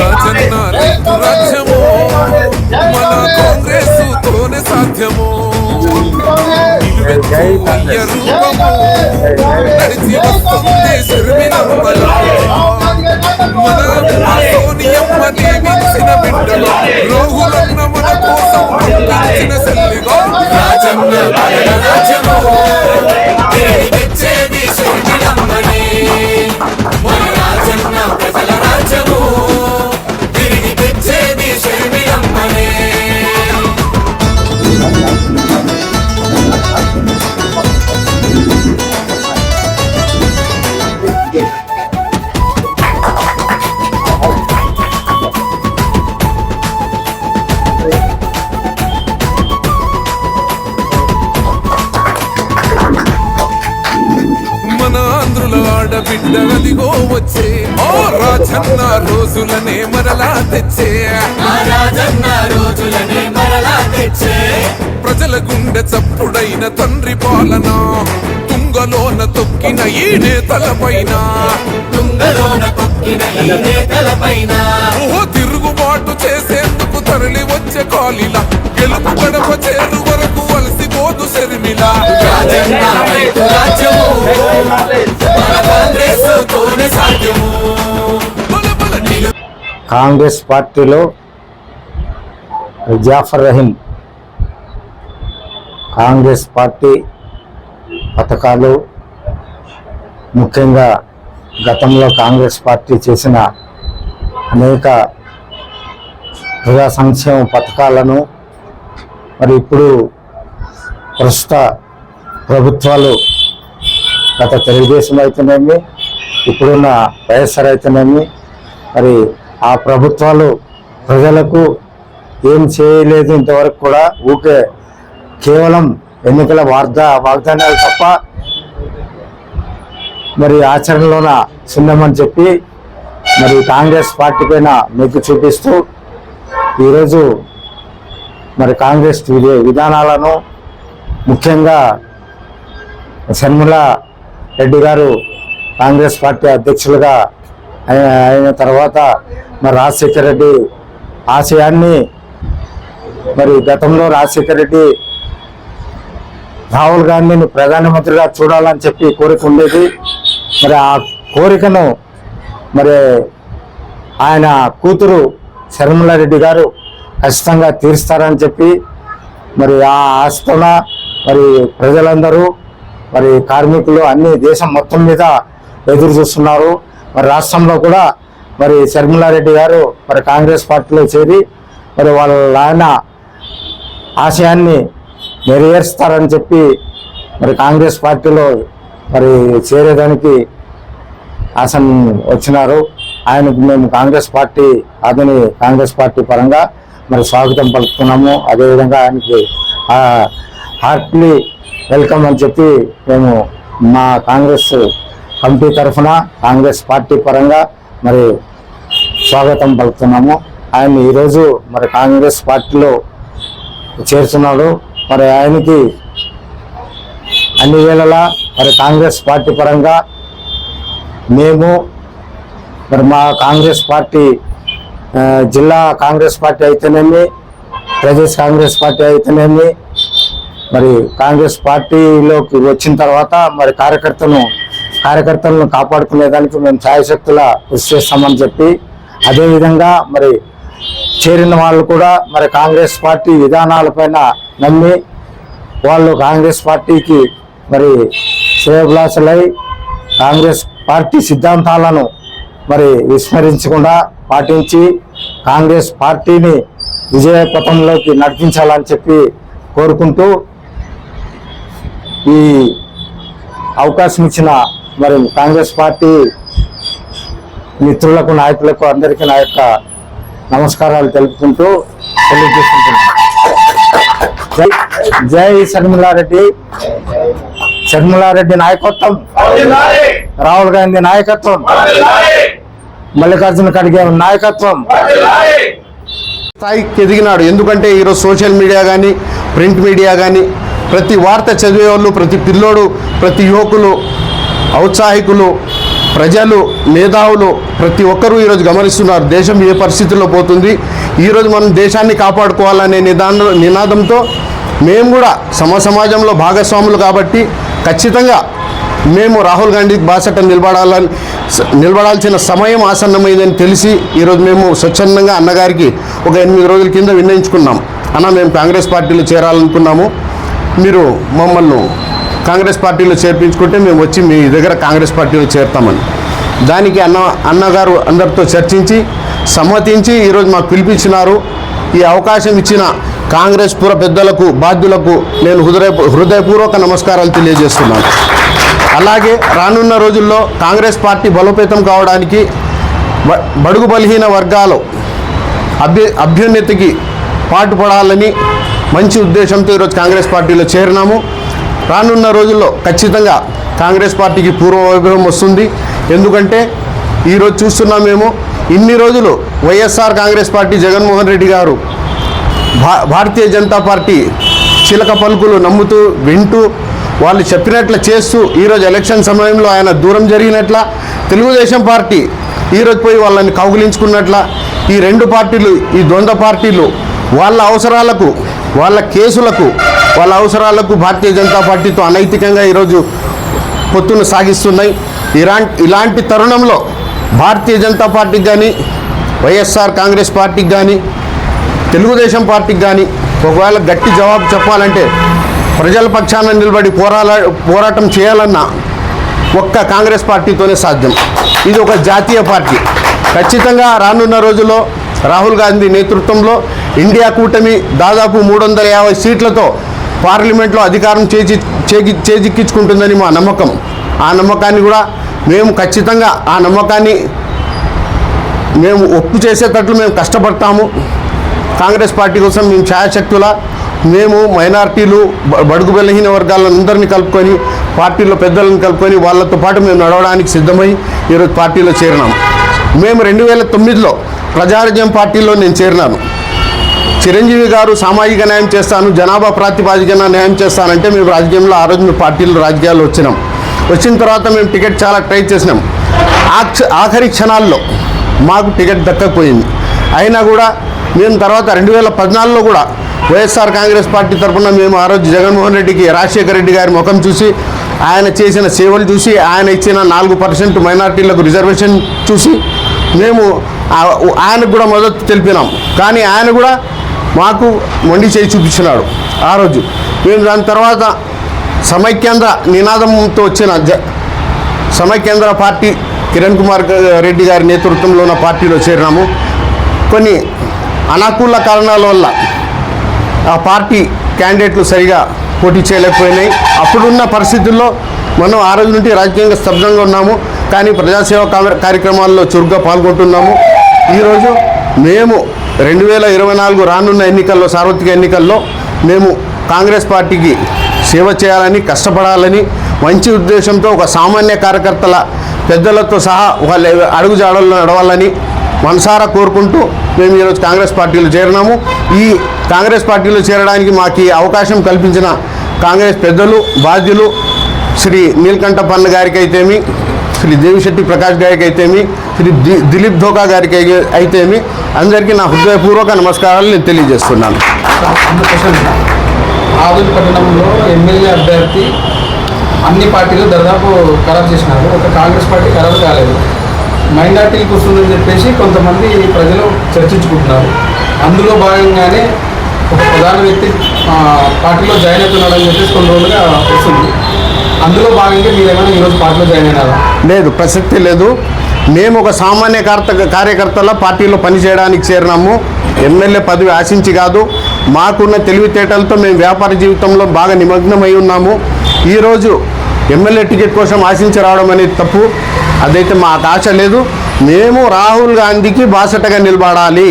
రాజన్న రైతు రాజ్యము మన కాంగ్రెస్ తోనే సాధ్యము నడిచి వస్తుంది శర్మిలమ్మలా మన సోనియమ్మ దీవించిన బిడ్డలు రోగులన్న మన కోసం పంపించిన రాజన్న. రాజ్యము ఆడబిడ్డ అదిగో వచ్చే. ఓ రాజన్న రోజులనే మరలా తెచ్చే. మా రాజన్న రోజులనే మరలా తెచ్చే. ప్రజల గుండె చప్పుడైన తండ్రి పాలన. తుంగలోన తొక్కిన ఈ నేతల పైన తుంగలోన తొక్కిన ఈ ఓ తిరుగుబాటు చేసేందుకు తరలి వచ్చే కాలిలా. గెలుపు గడప చేరు వరకు అలసిపోదు శర్మిల. రాజన్న మన కాంగ్రెస్ పార్టీలో జాఫర్ రహీం కాంగ్రెస్ పార్టీ పథకాలు ముఖ్యంగా గతంలో కాంగ్రెస్ పార్టీ చేసిన అనేక ప్రజా సంక్షేమ పథకాలను మరి ఇప్పుడు ప్రస్తుత ప్రభుత్వాలు గత తెలుగుదేశం అయితేనేమి ఇప్పుడున్న వైఎస్ఆర్ అయితేనేమి మరి ఆ ప్రభుత్వాలు ప్రజలకు ఏం చేయలేదు ఇంతవరకు కూడా ఊకే కేవలం ఎన్నికల వార్దా వాగ్దానాలు తప్ప మరి ఆచరణలోన చిన్నమని చెప్పి మరి కాంగ్రెస్ పార్టీ పైన చూపిస్తూ ఈరోజు మరి కాంగ్రెస్ విధానాలను ముఖ్యంగా షణ్ముల రెడ్డి గారు కాంగ్రెస్ పార్టీ అధ్యక్షులుగా అయిన తర్వాత మరి రాజశేఖర రెడ్డి ఆశయాన్ని మరి గతంలో రాజశేఖర రెడ్డి రాహుల్ గాంధీని ప్రధానమంత్రిగా చూడాలని చెప్పి కోరిక ఉండేది. మరి ఆ కోరికను మరి ఆయన కూతురు శర్మలారెడ్డి గారు ఖచ్చితంగా తీరుస్తారని చెప్పి మరి ఆ ఆశతోన మరి ప్రజలందరూ మరి కార్మికులు అన్ని దేశం మొత్తం మీద ఎదురు చూస్తున్నారు. మరి రాష్ట్రంలో కూడా మరి శర్మిలారెడ్డి గారు మరి కాంగ్రెస్ పార్టీలో చేరి మరి వాళ్ళ ఆయన ఆశయాన్ని నెరవేరుస్తారని చెప్పి మరి కాంగ్రెస్ పార్టీలో మరి చేరేదానికి ఆశం వచ్చినారు. ఆయనకు మేము కాంగ్రెస్ పార్టీ అతని కాంగ్రెస్ పార్టీ పరంగా మరి స్వాగతం పలుకుతున్నాము. అదేవిధంగా ఆయనకి హార్ట్లీ వెల్కమ్ అని చెప్పి మేము మా కాంగ్రెస్ కమిటీ తరఫున కాంగ్రెస్ పార్టీ పరంగా మరి స్వాగతం పలుకుతున్నాము. ఆయన ఈరోజు మరి కాంగ్రెస్ పార్టీలో చేరుతున్నాడు. మరి ఆయనకి అన్ని వేళలా మరి కాంగ్రెస్ పార్టీ పరంగా మేము మరి మా కాంగ్రెస్ పార్టీ జిల్లా కాంగ్రెస్ పార్టీ అయితేనేమి ప్రదేశ్ కాంగ్రెస్ పార్టీ అయితేనేమి మరి కాంగ్రెస్ పార్టీలోకి వచ్చిన తర్వాత మరి కార్యకర్తను కార్యకర్తలను కాపాడుకునేదానికి మేము ఛాయశక్తుల కృషి చేస్తామని చెప్పి అదేవిధంగా మరి చేరిన వాళ్ళు కూడా మరి కాంగ్రెస్ పార్టీ విధానాలపైన నమ్మి వాళ్ళు కాంగ్రెస్ పార్టీకి మరి శ్రేయభిలాషులై కాంగ్రెస్ పార్టీ సిద్ధాంతాలను మరి విస్మరించకుండా పాటించి కాంగ్రెస్ పార్టీని విజయపథంలోకి నడిపించాలని చెప్పి కోరుకుంటూ ఈ అవకాశం ఇచ్చిన మరి కాంగ్రెస్ పార్టీ మిత్రులకు నాయకులకు అందరికీ నా యొక్క నమస్కారాలు తెలుపుకుంటూ తెలియజేసుకుంటున్నాను. జై జై షర్మిలారెడ్డి. షర్మిలారెడ్డి నాయకత్వం. రాహుల్ గాంధీ నాయకత్వం. మల్లికార్జున ఖర్గే నాయకత్వం. స్థాయికి ఎదిగినాడు. ఎందుకంటే ఈరోజు సోషల్ మీడియా కానీ ప్రింట్ మీడియా కానీ ప్రతి వార్త చదివే వాళ్ళు ప్రతి పిల్లోడు ప్రతి యువకులు ఔత్సాహికులు ప్రజలు మేధావులు ప్రతి ఒక్కరూ ఈరోజు గమనిస్తున్నారు. దేశం ఏ పరిస్థితుల్లో పోతుంది? ఈరోజు మనం దేశాన్ని కాపాడుకోవాలనే నిదాన నినాదంతో మేము కూడా సమ సమాజంలో భాగస్వాములు కాబట్టి ఖచ్చితంగా మేము రాహుల్ గాంధీ బాసట నిలబడాలని నిలబడాల్సిన సమయం ఆసన్నమైందని తెలిసి ఈరోజు మేము స్వచ్ఛందంగా అన్నగారికి ఒక ఎనిమిది రోజుల కింద విన్నయించుకున్నాం అన్న మేము కాంగ్రెస్ పార్టీలో చేరాలనుకున్నాము. మీరు మమ్మల్ని కాంగ్రెస్ పార్టీలో చేర్పించుకుంటే మేము వచ్చి మీ దగ్గర కాంగ్రెస్ పార్టీలో చేరుతామని. దానికి అన్న అన్నగారు అందరితో చర్చించి సమ్మతించి ఈరోజు మాకు పిలిపించినారు. ఈ అవకాశం ఇచ్చిన కాంగ్రెస్ పుర పెద్దలకు బాధ్యులకు నేను హృదయ హృదయపూర్వక నమస్కారాలు తెలియజేస్తున్నాను. అలాగే రానున్న రోజుల్లో కాంగ్రెస్ పార్టీ బలోపేతం కావడానికి బడుగు బలహీన వర్గాలు అభ్యు అభ్యున్నతికి పాటుపడాలని మంచి ఉద్దేశంతో ఈరోజు కాంగ్రెస్ పార్టీలో చేరినాము. రానున్న రోజుల్లో ఖచ్చితంగా కాంగ్రెస్ పార్టీకి పూర్వ వైభవం వస్తుంది. ఎందుకంటే ఈరోజు చూస్తున్నాం మేము ఇన్ని రోజులు వైఎస్ఆర్ కాంగ్రెస్ పార్టీ జగన్మోహన్ రెడ్డి గారు భా భారతీయ జనతా పార్టీ చిలక పలుకులు నమ్ముతూ వింటూ వాళ్ళు చెప్పినట్లు చేస్తూ ఈరోజు ఎలక్షన్ సమయంలో ఆయన దూరం జరిగినట్ల తెలుగుదేశం పార్టీ ఈరోజు పోయి వాళ్ళని కౌగులించుకున్నట్ల ఈ రెండు పార్టీలు ఈ ద్వంద్వ పార్టీలు వాళ్ళ అవసరాలకు వాళ్ళ కేసులకు వాళ్ళ అవసరాలకు భారతీయ జనతా పార్టీతో అనైతికంగా ఈరోజు పొత్తును సాగిస్తున్నాయి. ఇలాంటి ఇలాంటి తరుణంలో భారతీయ జనతా పార్టీకి కానీ వైఎస్ఆర్ కాంగ్రెస్ పార్టీకి కానీ తెలుగుదేశం పార్టీకి కానీ ఒకవేళ గట్టి జవాబు చెప్పాలంటే ప్రజల పక్షాన నిలబడి పోరాల పోరాటం చేయాలన్నా ఒక్క కాంగ్రెస్ పార్టీతోనే సాధ్యం. ఇది ఒక జాతీయ పార్టీ. ఖచ్చితంగా రానున్న రోజుల్లో రాహుల్ గాంధీ నేతృత్వంలో ఇండియా కూటమి దాదాపు మూడు వందల యాభై సీట్లతో పార్లమెంట్లో అధికారం చేజి చేకి చేజిక్కించుకుంటుందని మా నమ్మకం. ఆ నమ్మకాన్ని కూడా మేము ఖచ్చితంగా ఆ నమ్మకాన్ని మేము ఒప్పు చేసేటట్లు మేము కష్టపడతాము. కాంగ్రెస్ పార్టీ కోసం మేము ఛాయాశక్తుల మేము మైనార్టీలు బడుగు బలహీన వర్గాలందరినీ కలుపుకొని పార్టీలో పెద్దలను కలుపుకొని వాళ్ళతో పాటు మేము నడవడానికి సిద్ధమై ఈరోజు పార్టీలో చేరినాము. మేము రెండు వేల తొమ్మిదిలో ప్రజారాజ్యం పార్టీలో నేను చేరినాను. చిరంజీవి గారు సామాజిక న్యాయం చేస్తాను జనాభా ప్రాతిపాదికన న్యాయం చేస్తానంటే మేము రాజకీయంలో ఆ రోజు పార్టీలు రాజకీయాలు వచ్చినాం. వచ్చిన తర్వాత మేము టికెట్ చాలా ట్రై చేసినాం. ఆఖరి క్షణాల్లో మాకు టికెట్ దక్కకపోయింది. అయినా కూడా మేము తర్వాత రెండు వేల పద్నాలుగులో కూడా వైఎస్ఆర్ కాంగ్రెస్ పార్టీ తరఫున మేము ఆ రోజు జగన్మోహన్ రెడ్డికి రాజశేఖర రెడ్డి గారి ముఖం చూసి ఆయన చేసిన సేవలు చూసి ఆయన ఇచ్చిన నాలుగు పర్సెంట్ మైనార్టీలకు రిజర్వేషన్ చూసి మేము ఆయనకు కూడా మద్దతు తెలిపినాం. కానీ ఆయన కూడా మాకు మొండి చేయి చూపించినాడు. ఆ రోజు. మేము దాని తర్వాత సమైక్యాంధ్ర నినాదంతో వచ్చిన జ సమైక్యాంధ్ర పార్టీ కిరణ్ కుమార్ రెడ్డి గారి నేతృత్వంలో ఉన్న పార్టీలో చేరినాము. కొన్ని అనాకూల కారణాల వల్ల ఆ పార్టీ క్యాండిడేట్లు సరిగా పోటీ చేయలేకపోయినాయి. అప్పుడున్న పరిస్థితుల్లో మనం ఆ రోజు నుండి రాజకీయంగా స్తబ్దంగా ఉన్నాము. కానీ ప్రజాసేవ కార్యక్రమాల్లో చురుగ్గా పాల్గొంటున్నాము. ఈరోజు మేము రెండు వేల ఇరవై నాలుగు రానున్న ఎన్నికల్లో సార్వత్రిక ఎన్నికల్లో మేము కాంగ్రెస్ పార్టీకి సేవ చేయాలని కష్టపడాలని మంచి ఉద్దేశంతో ఒక సామాన్య కార్యకర్తల పెద్దలతో సహా వాళ్ళ అడుగుజాడల్లో నడవాలని మనసారా కోరుకుంటూ మేము ఈరోజు కాంగ్రెస్ పార్టీలో చేరినాము. ఈ కాంగ్రెస్ పార్టీలో చేరడానికి మాకు ఈ అవకాశం కల్పించిన కాంగ్రెస్ పెద్దలు బాధ్యులు శ్రీ నీలకంఠపన్న గారికి అయితేమి శ్రీ దేవిశెట్టి ప్రకాష్ గారికి అయితేమి శ్రీ దిలీప్ ధోకా గారికి అయితేమి అందరికీ నా హృదయపూర్వక నమస్కారాలు నేను తెలియజేస్తున్నాను. ఆదుల్ పట్టణంలో ఎమ్మెల్యే అభ్యర్థి అన్ని పార్టీలు దాదాపు ఖరారు చేసినారు. ఒక కాంగ్రెస్ పార్టీ ఖరారు కాలేదు. మైనార్టీ కూర్చుందని చెప్పేసి కొంతమంది ప్రజలు చర్చించుకుంటున్నారు. అందులో భాగంగానే ఒక ప్రధాన వ్యక్తి పార్టీలో జాయిన్ అవుతున్నాడని చెప్పేసి కొన్ని రోజులుగా వస్తుంది. అందులో భాగంగా మీరు ఏమైనా ఈరోజు పార్టీలో జాయిన్ అయినారా? లేదు ప్రసక్తి లేదు. మేము ఒక సామాన్య కార్త కార్యకర్తల పార్టీలో పనిచేయడానికి చేరినాము. ఎమ్మెల్యే పదవి ఆశించి కాదు. మాకున్న తెలివితేటలతో మేము వ్యాపార జీవితంలో బాగా నిమగ్నమై ఉన్నాము. ఈరోజు ఎమ్మెల్యే టికెట్ కోసం ఆశించి రావడం అనేది తప్పు. అదైతే మాకు ఆశ లేదు. మేము రాహుల్ గాంధీకి బాసటగా నిలబడాలి.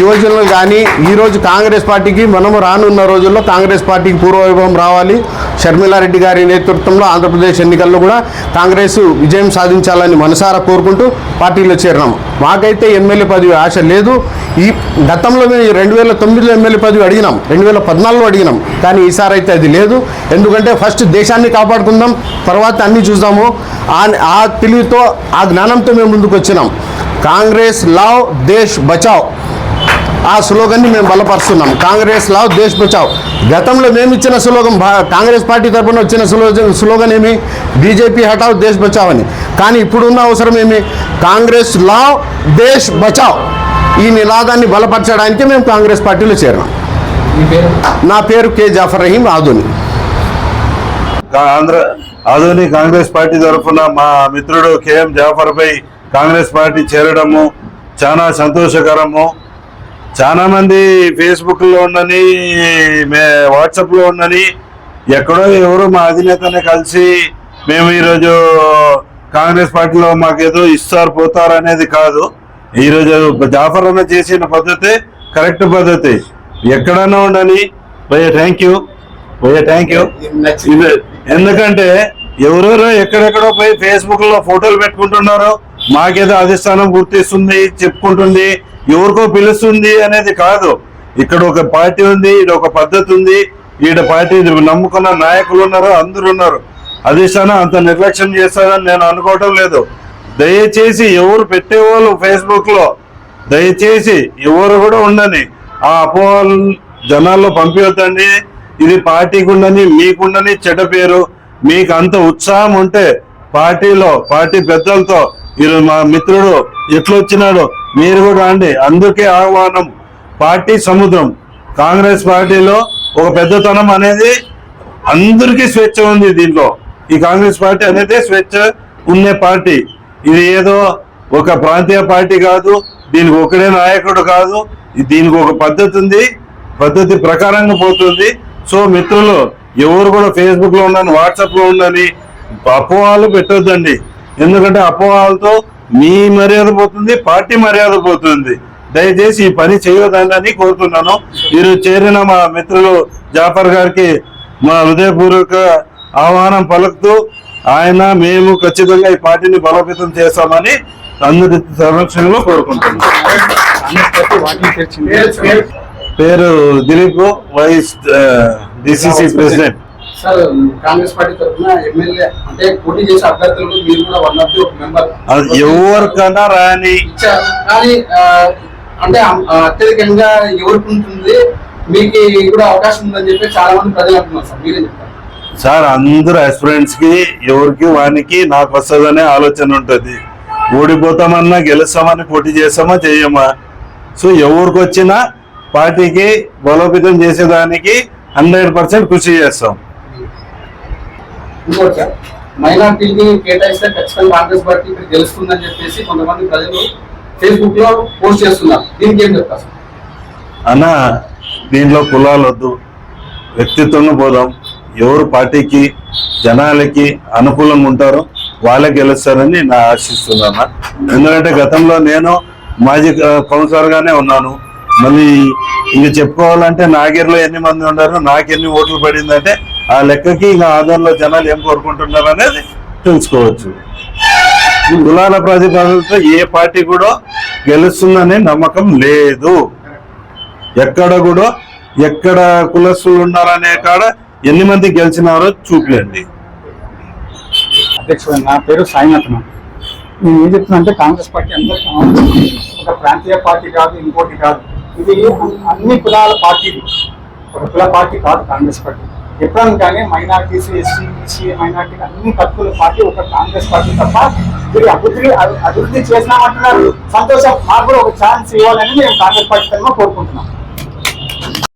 యువజనులు కానీ ఈరోజు కాంగ్రెస్ పార్టీకి మనము రానున్న రోజుల్లో కాంగ్రెస్ పార్టీకి పూర్వవైభవం రావాలి. షర్మిలారెడ్డి గారి నేతృత్వంలో ఆంధ్రప్రదేశ్ ఎన్నికల్లో కూడా కాంగ్రెస్ విజయం సాధించాలని మనసారా కోరుకుంటూ పార్టీలో చేరినాము. మాకైతే ఎమ్మెల్యే పదవి ఆశ లేదు. ఈ గతంలో మేము రెండు వేల తొమ్మిదిలో ఎమ్మెల్యే పదవి అడిగినాం. రెండు వేల పద్నాలుగులో అడిగినాం. కానీ ఈసారి అయితే అది లేదు. ఎందుకంటే ఫస్ట్ దేశాన్ని కాపాడుకుందాం తర్వాత అన్నీ చూద్దాము. ఆ ఆ తెలివితో ఆ జ్ఞానంతో మేము ముందుకు వచ్చినాం కాంగ్రెస్ లావ్ దేశ్ బచావ్. ఆ స్లోగన్ని మేము బలపరుస్తున్నాం. కాంగ్రెస్ లావ్ దేశ్ బచావ్. గతంలో మేము ఇచ్చిన స్లోగన్ కాంగ్రెస్ పార్టీ తరఫున వచ్చిన స్లోగన్ స్లోగన్ ఏమి? బీజేపీ హటావ్ దేశ్ బచావ్ అని. కానీ ఇప్పుడున్న అవసరం ఏమి? కాంగ్రెస్ లావ్ దేశ్ బచావ్. ఈ నినాదాన్ని బలపరచడానికి మేము కాంగ్రెస్ పార్టీలో చేరినాం. నా పేరు కె జాఫర్ రహీం ఆదుని. కా- ఆంధ్ర ఆధునిక కాంగ్రెస్ పార్టీ తరఫున మా మిత్రుడు కేఎం జాఫర్ పై కాంగ్రెస్ పార్టీ చేరడము చాలా సంతోషకరము. చాలా మంది ఫేస్బుక్లో ఉండని మే వాట్సాప్లో ఉండని ఎక్కడో ఎవరు మా అధినేతని కలిసి మేము ఈరోజు కాంగ్రెస్ పార్టీలో మాకేదో ఇస్తారు పోతారు అనేది కాదు. ఈరోజు జాఫర్ అన్న చేసిన పద్ధతి కరెక్ట్ పద్ధతి. ఎక్కడన్నా ఉండని భయ్య థ్యాంక్ యూ భయ్య థ్యాంక్ యూ ఎందుకంటే ఎవరెవరో ఎక్కడెక్కడో పోయి ఫేస్బుక్లో ఫోటోలు పెట్టుకుంటున్నారు. మాకేదో అధిష్టానం గుర్తిస్తుంది చెప్పుకుంటుంది. ఎవరికో పిలుస్తుంది అనేది కాదు. ఇక్కడ ఒక పార్టీ ఉంది ఇక్కడ ఒక పద్ధతి ఉంది ఈడ పార్టీ నమ్ముకున్న నాయకులు ఉన్నారు అందరు ఉన్నారు. అధిష్టానం అంత నిర్లక్ష్యం చేస్తారని నేను అనుకోవటం లేదు. దయచేసి ఎవరు పెట్టేవాళ్ళు ఫేస్బుక్లో దయచేసి ఎవరు కూడా ఉండని ఆ అపోహలు జనాల్లో పంపించొద్దండి ఇది పార్టీకి ఉండని మీకుండని చెడ్డ పేరు. మీకు అంత ఉత్సాహం ఉంటే పార్టీలో పార్టీ పెద్దలతో ఈరోజు మా మిత్రుడు ఎట్లొచ్చినాడు? మీరు కూడా రండి. అందుకే ఆహ్వానం. పార్టీ సముద్రం. కాంగ్రెస్ పార్టీలో ఒక పెద్దతనం అనేది అందరికీ స్వేచ్ఛ ఉంది దీంట్లో. ఈ కాంగ్రెస్ పార్టీ అనేది స్వేచ్ఛ ఉండే పార్టీ. ఇది ఏదో ఒక ప్రాంతీయ పార్టీ కాదు దీనికి ఒకడే నాయకుడు కాదు దీనికి ఒక పద్ధతి ఉంది పద్ధతి ప్రకారంగా పోతుంది. సో మిత్రులు ఎవరు కూడా ఫేస్బుక్లో ఉండని వాట్సాప్లో ఉండని అపోహాలు పెట్టొద్దండి. ఎందుకంటే అపోహాలతో మీ మర్యాద పోతుంది పార్టీ మర్యాద పోతుంది. దయచేసి ఈ పని చేయొద్దని కోరుతున్నాను. మీరు చేరిన మా మిత్రులు జాఫర్ గారికి మా హృదయపూర్వక ఆహ్వానం పలుకుతూ ఆయన మేము ఖచ్చితంగా ఈ పార్టీని బలోపేతం చేస్తామని అందరి సంరక్షణలో కోరుకుంటున్నాం. పేరు Dileep vice DCC president. Sir Congress party తరఫున ఎమ్మెల్యే అంటే పోటీ చేసే అభ్యర్థులు మీరు కూడా వన్ ఆఫ్ ది ఒక మెంబర్ ఎవరికన్నా రాని కానీ అంటే అత్యధికంగా ఎవరికి ఉంటుంది మీకు కూడా అవకాశం ఉందని చెప్పి చాలా మంది ప్రజలు అంటున్నారు సార్. మీరేం చెప్తారు? సార్ అందరు ఆస్పిరెంట్స్కి ఎవరికి వానికి నాకు వస్తుందనే ఆలోచన ఉంటది. ఓడిపోతామన్నా గెలుస్తామని పోటీ చేస్తామా చెయ్యమా సో ఎవరికి వచ్చినా పార్టీకి బలోపేతం చేసేదానికి హండ్రెడ్ పర్సెంట్ కృషి చేస్తాం. ఇంకోటి సార్ మైనార్టీకి కేటాయిస్తే ఖచ్చితంగా కాంగ్రెస్ పార్టీ ఇక్కడ గెలుస్తుందని చెప్పేసి కొంతమంది ప్రజలు ఫేస్బుక్లో పోస్ట్ చేస్తున్నారు. దీనికి ఏం చెప్తారు? అన్న దీంట్లో కులాలు వద్దు. వ్యక్తిత్వంలో పోదాం. ఎవరు పార్టీకి జనాలకి అనుకూలంగా ఉంటారో వాళ్ళే గెలుస్తారని నా ఆశిస్తున్నాను ఎందుకంటే గతంలో నేను మాజీ కౌన్సిలర్ గానే ఉన్నాను. మళ్ళీ ఇంక చెప్పుకోవాలంటే నాగేర్లో ఎన్ని మంది ఉన్నారు నాకు ఎన్ని ఓట్లు పడిందంటే ఆ లెక్కకి ఇంకా ఆదంలో జనాలు ఏం కోరుకుంటున్నారు అనేది తెలుసుకోవచ్చు. కులాల ప్రతిపాదనతో ఏ పార్టీ కూడా గెలుస్తుందనే నమ్మకం లేదు. ఎక్కడ కూడా ఎక్కడ కులస్తులు ఉన్నారనే కాడ ఎన్ని మంది గెలిచినారో చూపియండి. అధ్యక్షుడు నా పేరు సాయినాథన్. నేను ఏం చెప్తున్నా అంటే కాంగ్రెస్ పార్టీ అందరికీ ఒక ప్రాంతీయ పార్టీ కాదు ఇంకోటి కాదు. ఇది అన్ని కులాల పార్టీలు. ఒక కుల పార్టీ కాదు కాంగ్రెస్ పార్టీ. ఎప్పుడన్నా కానీ మైనార్టీస్ ఎస్సీ బీసీ మైనార్టీ అన్ని తక్కువ పార్టీ ఒక కాంగ్రెస్ పార్టీ తప్ప మీరు అభివృద్ధి అభివృద్ధి చేసినామంటున్నారు. సంతోషం మాకు కూడా ఒక ఛాన్స్ ఇవ్వాలని మేము కాంగ్రెస్ పార్టీ తరఫున కోరుకుంటున్నాం.